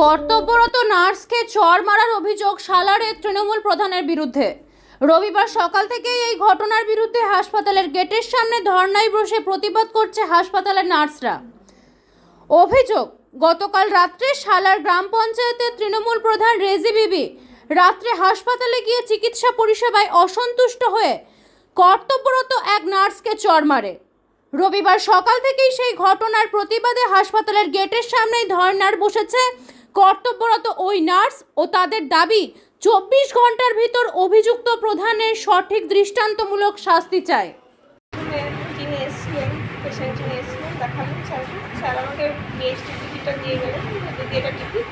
কর্তব্যরত নার্সকে চর মারার অভিযোগ সালারের তৃণমূল প্রধানের বিরুদ্ধে। রবিবার সকাল থেকেই এই ঘটনার বিরুদ্ধে হাসপাতালের গেটের সামনে ধর্নায় বসে প্রতিবাদ করছে হাসপাতালের নার্সরা। অভিযোগ, গতকাল রাত্রে সালার গ্রাম পঞ্চায়েতের তৃণমূল প্রধান রেজি বিবি রাত্রে হাসপাতালে গিয়ে চিকিৎসা পরিষেবায় অসন্তুষ্ট হয়ে কর্তব্যরত এক নার্সকে চর মারে। রবিবার সকাল থেকেই সেই ঘটনার প্রতিবাদে হাসপাতালের গেটের সামনেই ধর্নার বসেছে কর্তব্যরত ওই নার্স ও তাদের দাবি চব্বিশ ঘণ্টার ভিতর অভিযুক্ত প্রধানের সঠিক দৃষ্টান্তমূলক শাস্তি চায়। যিনি এসেছিলেন পেশেন্ট যিনি এসেছিলেন দেখালেন স্যারকে স্যার আমাকে বিএসটি টিকিটটা দিয়ে গেলেন যদি এটা টিকিট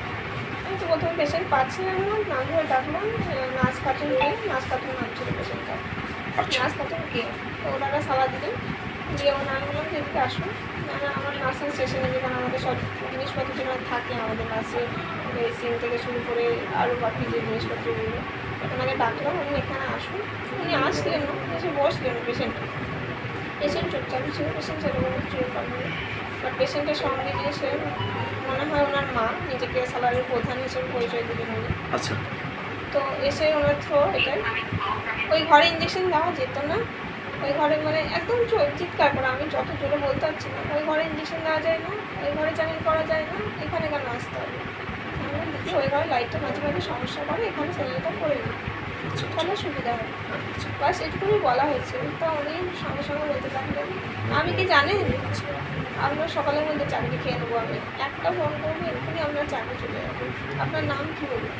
আমি তো প্রথমে পেশেন্ট পাচ্ছিলাম না ধরে ডাকলাম আহ, নার্স খাতুন কে নার্স খাতুন নাম ছিল পেশেন্টটা নার্স খাতুন কে? ওনারা সালা দিলেন। দিয়ে ওনার বললাম যে আসুন। আমার নার্সিং স্টেশনে যেখানে আমাদের সব জিনিসপত্র যেখানে থাকে আমাদের নার্সের মেডিসিন থেকে শুরু করে আরও বাকি যে জিনিসপত্রগুলো ওনাকে ডাকলাম উনি এখানে আসুন। উনি আসলেন না এসে বসলেন পেশেন্ট পেশেন্ট চুপচাপ ছিল পেশেন্ট সেরকম কিছু নেই। বাট পেশেন্টের সঙ্গে গিয়ে সে মনে হয় ওনার মা নিজেকে স্যালারির প্রধান হিসেবে পরিচয় দিলেন উনি। আচ্ছা। তো এসে ওনার থ্রো এটাই। ওই ঘরে ইঞ্জেকশন দেওয়া যেত না। ওই ঘরে মানে একদম চিৎকার করে আমি যত জোরে বলতে পারছি না। ওই ঘরে ইঞ্জেকশন দেওয়া যায় না ওই ঘরে চ্যানেল করা যায় না এখানে কেন আসতে হবে? আমি দিদি ওই ঘরে লাইটটা মাঝে মাঝে সমস্যা করে এখানে চ্যানেলটা করে দিই। আচ্ছা তাহলে সুবিধা হয় বাস এটুকুই বলা হয়েছে। তো উনি সঙ্গে সঙ্গে বলতে থাকলেন আমি কি জানেন? আপনার সকালের মধ্যে চাকরি খেয়ে নেব আমি। একটা ফোন করব এক্ষুনি আপনার চাকরি চলে যাবে। আপনার নাম কী বলুন?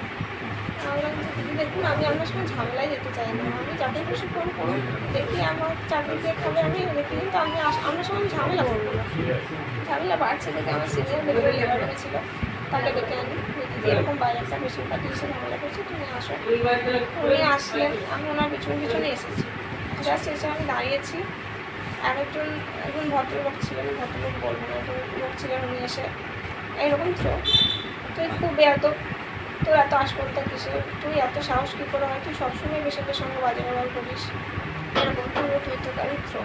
দেখুন আমি আপনার সঙ্গে ঝামেলায় যেতে চাই না। আমি চাকরি প্রশিক্ষণ করুন দেখি আমার চাকরি দিয়ে আমি দেখি। কিন্তু আমি আপনার সঙ্গে ঝামেলা করব না। ঝামেলা বাড়ছে দেখে আমার সিনিয়র ভেতরে লেবার ছিল তাকে ডেকে আনি। দিদি এরকম বাইরে একটা পেশেন্ট পাঠিয়ে এসে ঝামেলা করছে, তুমি আসো। উনি আসলেন। আমি ওনার পিছনে পিছনে এসেছি। জাস্ট এসে আমি দাঁড়িয়েছি। আরেকজন, একজন ভদ্রলোক ছিলেন। ভদ্রলোক বলব না একজন লোক ছিলেন উনি এসে। এইরকম থ্রো তুই খুব এত তোর এত আসপত্তা কিসে তুই এত সাহস কী করে হয়? তুই সবসময় পেশেন্টের সঙ্গে বাজে ব্যবহার করিস। এরকম পুরো থ্রো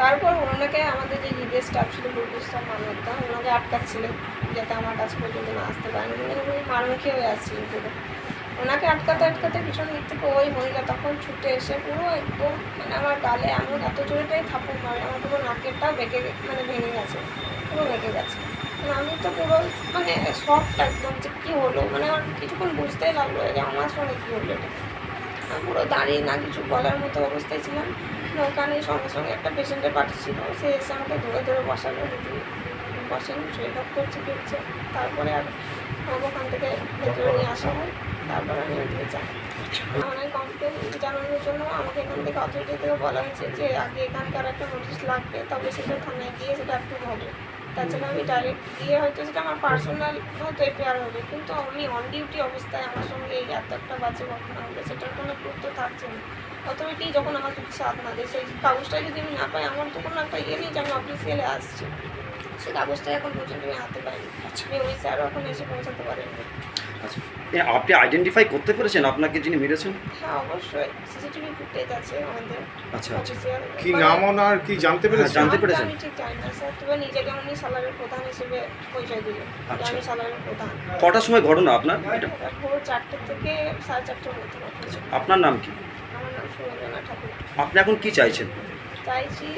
তারপর ওনাকে আমাদের যে লিডের স্টাফ ছিল স্টাফ মানবতা ওনাকে আটকাচ্ছিলেন যাতে আমার কাছে পর্যন্ত না আসতে পারেন উনি মারমুখী হয়ে আসছিলেন পুরো। ওনাকে আটকাতে আটকাতে পিছন দিক থেকে ওই মহিলা তখন ছুটে এসে পুরো একদম মানে আমার গালে এমন এত জোরেটাই থাপুর মারে। আমার পুরো নাকেরটাও বেঁকে মানে ভেঙে গেছে। পুরো বেঁকে গেছে। আমি তো পুরো মানে শখটা একদম যে কী হলো? মানে আমার কিছুক্ষণ বুঝতেই লাগল যে আমার সঙ্গে কী হলো এটা। পুরো দাঁড়িয়ে না কিছু বলার মতো অবস্থায় ছিলাম। না ওখানে সঙ্গে সঙ্গে একটা পেশেন্টের পার্টি ছিল। সে এসে আমাকে ধরে ধরে বসালো দিদি বসেন, শরীর খারাপ করছে ফিরছে তারপরে আর ওখান থেকে ভেতরে নিয়ে আসা হয়। তারপরে আমি ওদিকে যাই। আমার কমপ্লেন জানানোর জন্য আমাকে এখান থেকে অথরিটি থেকে বলা হয়েছে যে আগে এখানকার একটা নোটিশ লাগবে, তবে সেটা থানায় গিয়ে সেটা অ্যাপ্রুভ হবে। তাছাড়া আমি ডাইরেক্ট গিয়ে হয়তো সেটা আমার পার্সোনাল হয়তো এফআইআর হবে। কিন্তু আমি অন ডিউটি অবস্থায় আমার সঙ্গে এই এত একটা বাজে ঘটনা হবে সেটার কোনো প্রুফ তো থাকছে না। অথরিটি যখন আমার কিছু সাথ না দেয় সেই কাগজটা যদি আমি না পাই আমার তো কোনো একটা ইয়ে নেই যে আমি অফিসিয়ালে আসছি। সেই কাগজটা এখন পর্যন্ত আমি হাতে পাইনি। আচ্ছা। আমি ওই স্যারও এখন এসে পৌঁছাতে পারেননি আচ্ছা। আপনি আইডেন্টিফাই করতে পেরেছেন আপনাকে যিনি মেরেছেন? হ্যাঁ অবশ্যই। সিসিটিভি ফুটেজ আছে আমাদের। আচ্ছা আচ্ছা। কি নাম ওনার? কি জানতে হ্যাঁ, পেরেছেন? জানতে পেরেছেন? আমি ঠিক জানি না স্যার। তবে নিজেকে উনি সালারের প্রধান হিসেবে পরিচয় দিলেন। আচ্ছা। আমি সালারের প্রধান। কটার সময় ঘটনা আপনার? এটা? ভোর চারটে থেকে সাড়ে চারটের মধ্যে ঘটেছে আপনার নাম কি? আমার নাম ঠাকুর। আপনি এখন কি চাইছেন? চাইছি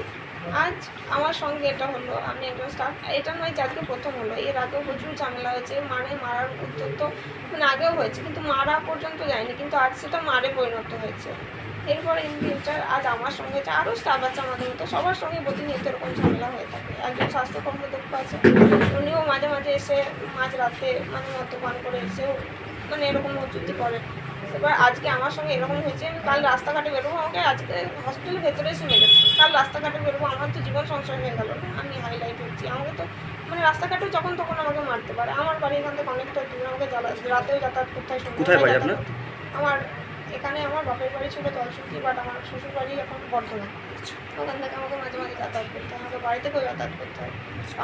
আজ আমার সঙ্গে এটা হলো, আমি একজন স্টাফ এটা নয় যে আজকে প্রথম হলো, এর আগেও প্রচুর ঝামেলা হয়েছে মানে মারার উদ্যোগ তো মানে আগেও হয়েছে, কিন্তু মারা পর্যন্ত যায়নি, কিন্তু আজ সেটা মারে পরিণত হয়েছে। এরপরে ইন ফিউচার আজ আমার সঙ্গে যে আরও স্টাফ আছে আমাদের মতো, সবার সঙ্গে প্রতিনিয়ত এরকম ঝামেলা হয়ে থাকে। একজন স্বাস্থ্য কর্মদক্ষ আছে, উনিও মাঝে মাঝে এসে মাঝ রাতে মানে মদ্যপান করে এসেও মানে এরকম উচ্চুতি করে। এবার আজকে আমার সঙ্গে এরকম হয়েছে আমি কাল রাস্তাঘাটে বেরোবো আমাকে আজকে হসপিটালের ভেতরে এসে মেরেছে কাল রাস্তাঘাটে বেরোবো আমার তো জীবন সংশয় হয়ে গেল। না আমি হাইলাইট হচ্ছি। আমাকে তো মানে রাস্তাঘাটে যখন তখন আমাকে মারতে পারে। আমার বাড়ি এখান থেকে অনেকটা দূর আমাকে জ্বালা রাতেও যাতায়াত করতে হয় সন্ধ্যাবেলায় কোথায় বাড়ি আপনার? আমার এখানে আমার বাপের বাড়ি ছিল জলসুকি বাট আমার শ্বশুর বাড়ি এখন বর্ধমান। ওখান থেকে আমাকে মাঝে মাঝে যাতায়াত করতে হয়, আমাকে বাড়ি থেকেও যাতায়াত করতে হয়।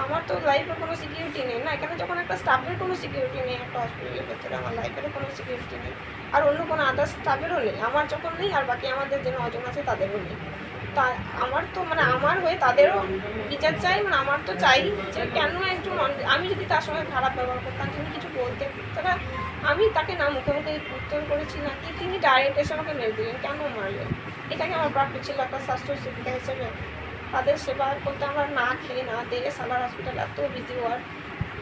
আমার তো লাইফের কোনো সিকিউরিটি নেই না। এখানে যখন একটা স্টাফের কোনো সিকিউরিটি নেই, একটা হসপিটালের ভেতরে আমার লাইফেরও কোনো সিকিউরিটি নেই। আর অন্য কোনো আদার্স স্টাফেরও নেই। আমার যখন নেই আর বাকি আমাদের যে নজন আছে তাদেরও নেই। তা আমার তো মানে আমার হয়ে তাদেরও বিচার চাই মানে আমার তো চাই যে কেন একজন আমি যদি তার সঙ্গে খারাপ ব্যবহার করতাম, তিনি কিছু বলতে তারা, আমি তাকে না মুখে মুখে উত্তর করেছি না কি তিনি ডাইরেক্ট এসে আমাকে মেরে দিলেন, কেন মারলেন? এটাকে আমার প্রাপ্য ছিল একটা স্বাস্থ্য সুবিধা হিসেবে। তাদের সেবা করতে আমরা না খেয়ে না দিয়ে সালার হসপিটাল এত বিজি হওয়ার।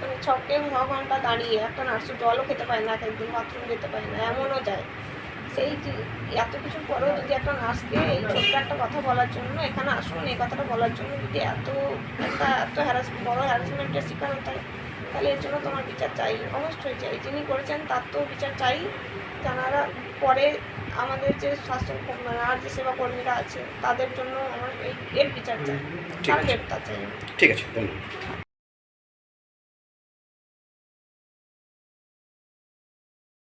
মানে ছকে ছ ঘণ্টা দাঁড়িয়ে একটা নার্স জলও খেতে পায় না, এক একদিন বাথরুম যেতে পারে না, এমনও যায়। সেই এত কিছু পরেও যদি একটা নার্সকে এই ছোট্ট একটা কথা বলার জন্য, এখানে আসুন, এই কথাটা বলার জন্য যদি এত একটা, এত হ্যারাস বড় হ্যারাসমেন্টের শিকার হতে হয় তাহলে এর জন্য তোমার বিচার চাই। অবশ্যই চাই। যিনি করেছেন তার তো বিচার চাই। তারা পরে আমাদের যে স্বাস্থ্য মানে আর যে সেবা কর্মীরা আছে তাদের জন্য আমার এই এর বিচার চাই। তার। গ্রেপ্তার চাই। ঠিক আছে ধন্যবাদ।